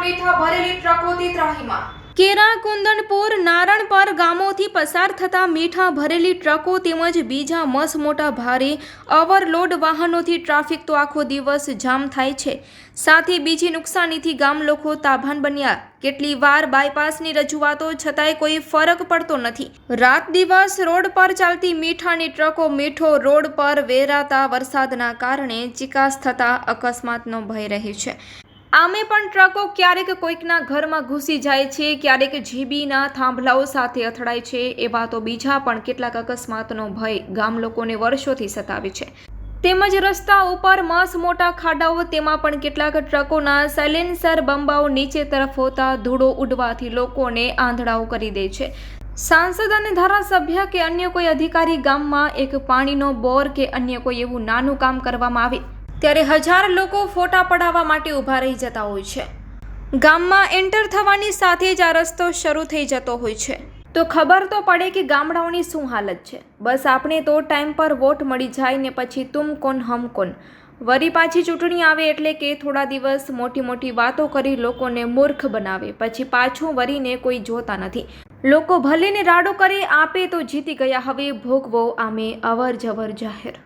ટ્રકોથી ત્રાહીમાં. કેરા, કુંદનપુર, નારણપર ગામોથી પસાર થતા મીઠા ભરેલી ટ્રકો તેમજ બીજા મસ મોટા ભારે ઓવરલોડ વાહનોથી ટ્રાફિક તો આખો દિવસ જામ થાય છે. સાથે બીજી નુકસાનીથી ગામ લોકો તાભાન બન્યા. કેટલી વાર બાયપાસની રજૂઆતો છતાંય કોઈ ફરક પડતો નથી. રાત દિવસ રોડ પર ચાલતી મીઠાની ટ્રકો મીઠો રોડ પર વેરાતા વરસાદના કારણે ચિકાસ થતા અકસ્માતનો ભય રહે છે. આમે પણ ટ્રકો ક્યારેક કોઈકના ઘરમાં ઘૂસી જાય છે, ક્યારેક જીબીના થાંભલાઓ સાથે અથડાય છે, એવા તો બીજા પણ કેટલાક અકસ્માતનો ભય ગામ લોકોને વર્ષોથી સતાવે છે. તેમજ રસ્તા ઉપર મસ મોટા ખાડાઓ, તેમાં પણ કેટલાક ટ્રકોના સાયલેન્સર બંબાઓ નીચે તરફ હોતા ધૂળો ઉડવાથી લોકોને આંધળાઓ કરી દે છે. સાંસદ અને ધારાસભ્ય કે અન્ય કોઈ અધિકારી ગામમાં એક પાણીનો બોર કે અન્ય કોઈ એવું નાનું કામ કરવામાં આવે ત્યારે હજાર લોકો ફોટા પડાવવા માટે ઊભા રહી જતા હોય છે. ગામમાં એન્ટર થવાની સાથે જ આ રસ્તો શરૂ થઈ જતો હોય છે. તો ખબર તો પડે કે ગામડાઓની શું હાલત છે. બસ આપણે તો ટાઈમ પર વોટ મળી જાય ને પછી તુમ કોન હમ કોન વરી પાછી ચૂંટણી આવે એટલે કે થોડા દિવસ મોટી મોટી વાતો કરી લોકોને મૂર્ખ બનાવે. પછી પાછું વરીને કોઈ જોતા નથી. લોકો ભલે ને રાડો કરે, આપે તો જીતી ગયા. હવે ભોગવો આમે અવર જવર જાહેર.